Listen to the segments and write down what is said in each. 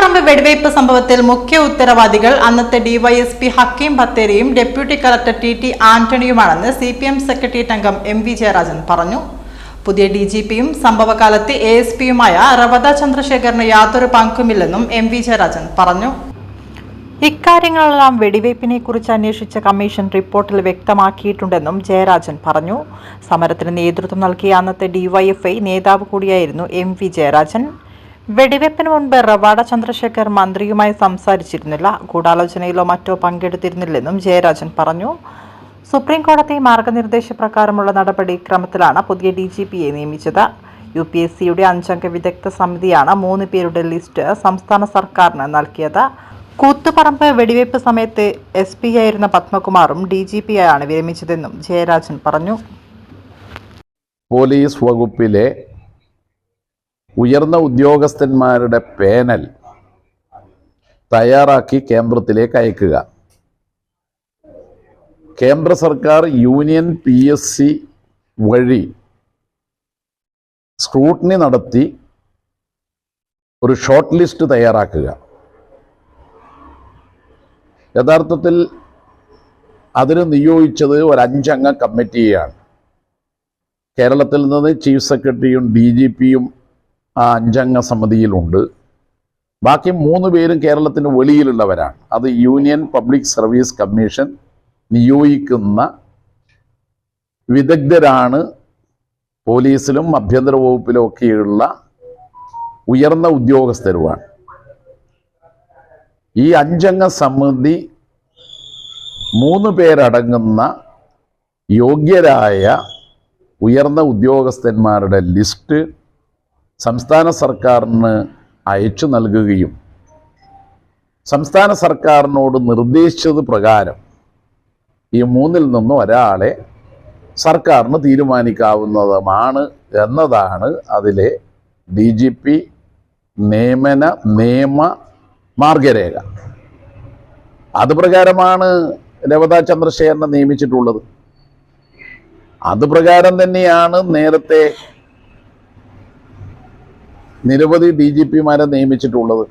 കൂത്തുപറമ്പ് വെടിവയ്പ് സംഭവത്തിൽ മുഖ്യ ഉത്തരവാദികൾ അന്നത്തെ ഡിവൈഎസ്പി ഹക്കീം ബത്തേരിയും ഡെപ്യൂട്ടി കളക്ടർ ടി ടി ആന്റണിയുമാണെന്ന് സി പി എം സെക്രട്ടേറിയറ്റ് അംഗം എം വി ജയരാജൻ പറഞ്ഞു. പുതിയ ഡി ജി പിയും സംഭവകാലത്ത് എ എസ് പിയുമായ റവത ചന്ദ്രശേഖറിന് യാതൊരു പങ്കുമില്ലെന്നും എം വി ജയരാജൻ പറഞ്ഞു. ഇക്കാര്യങ്ങളെല്ലാം വെടിവയ്പ്പിനെ കുറിച്ച് അന്വേഷിച്ച കമ്മീഷൻ റിപ്പോർട്ടിൽ വ്യക്തമാക്കിയിട്ടുണ്ടെന്നും ജയരാജൻ പറഞ്ഞു. സമരത്തിന് നേതൃത്വം നൽകിയ അന്നത്തെ ഡിവൈഎഫ്ഐ നേതാവ് കൂടിയായിരുന്നു എം വി ജയരാജൻ. വെടിവെപ്പിന് മുൻപ് റവാഡ ചന്ദ്രശേഖർ മന്ത്രിയുമായി സംസാരിച്ചിരുന്നില്ല. ഗൂഢാലോചനയിലോ മറ്റോ പങ്കെടുത്തിരുന്നില്ലെന്നും ജയരാജൻ പറഞ്ഞു. സുപ്രീം കോടതി മാർഗനിർദ്ദേശപ്രകാരമുള്ള നടപടി ക്രമത്തിലാണ് പുതിയ ഡി ജി പിയെ നിയമിച്ചത്. യു പി എസ് സിയുടെ അഞ്ചംഗ വിദഗ്ധ സമിതിയാണ് മൂന്ന് പേരുടെ ലിസ്റ്റ് സംസ്ഥാന സർക്കാരിന് നൽകിയത്. കൂത്തുപറമ്പ് വെടിവയ്പ് സമയത്ത് എസ് പി ആയിരുന്ന പത്മകുമാറും ഡി ജി പി ആയാണ് വിരമിച്ചതെന്നും ജയരാജൻ പറഞ്ഞു. പോലീസ് വകുപ്പിലെ ഉയർന്ന ഉദ്യോഗസ്ഥന്മാരുടെ പേനൽ തയ്യാറാക്കി കേന്ദ്രത്തിലേക്ക് അയക്കുക. കേന്ദ്ര സർക്കാർ യൂണിയൻ പി എസ് സി വഴി സ്ക്രൂട്ടിനി നടത്തി ഒരു ഷോർട്ട് ലിസ്റ്റ് തയ്യാറാക്കുക. യഥാർത്ഥത്തിൽ അതിന് നിയോഗിച്ചത് ഒരു അഞ്ചംഗ കമ്മിറ്റിയാണ്. കേരളത്തിൽ നിന്ന് ചീഫ് സെക്രട്ടറിയും ഡി ജി പിയും ആ അഞ്ചംഗ സമിതിയിലുണ്ട് ബാക്കി മൂന്ന് പേരും കേരളത്തിന് വെളിയിലുള്ളവരാണ്. അത് യൂണിയൻ പബ്ലിക് സർവീസ് കമ്മീഷൻ നിയോഗിക്കുന്ന വിദഗ്ധരാണ് പോലീസിലും ആഭ്യന്തര വകുപ്പിലും ഒക്കെയുള്ള ഉയർന്ന ഉദ്യോഗസ്ഥരുമാണ്. ഈ അഞ്ചംഗ സമിതി മൂന്ന് പേരടങ്ങുന്ന യോഗ്യരായ ഉയർന്ന ഉദ്യോഗസ്ഥന്മാരുടെ ലിസ്റ്റ് സംസ്ഥാന സർക്കാരിന് അയച്ചു നൽകുകയും സംസ്ഥാന സർക്കാരിനോട് നിർദ്ദേശിച്ചത് പ്രകാരം ഈ മൂന്നിൽ നിന്നും ഒരാളെ സർക്കാരിന് തീരുമാനിക്കാവുന്നതുമാണ് എന്നതാണ് അതിലെ ഡി ജി പി നിയമന നിയമ മാർഗരേഖ. അത് പ്രകാരമാണ് രവത ചന്ദ്രശേഖരനെ നിയമിച്ചിട്ടുള്ളത്. അത് പ്രകാരം തന്നെയാണ് നേരത്തെ നിരവധി ഡി ജി പിമാരെ നിയമിച്ചിട്ടുള്ളത്.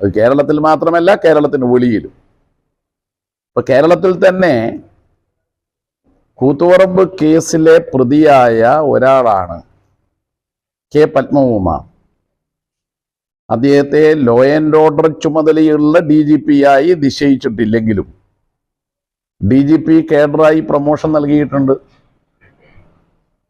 അത് കേരളത്തിൽ മാത്രമല്ല കേരളത്തിന് വെളിയിലും. ഇപ്പം കേരളത്തിൽ തന്നെ കൂത്തുപറമ്പ് കേസിലെ പ്രതിയായ ഒരാളാണ് കെ പത്മകുമ അദ്ദേഹത്തെ ലോ ആൻഡ് ഓർഡർ ചുമതലയുള്ള ഡി ജി പി ആയി നിശ്ചയിച്ചിട്ടില്ലെങ്കിലും ഡി ജി പി കേഡറായി പ്രൊമോഷൻ നൽകിയിട്ടുണ്ട്.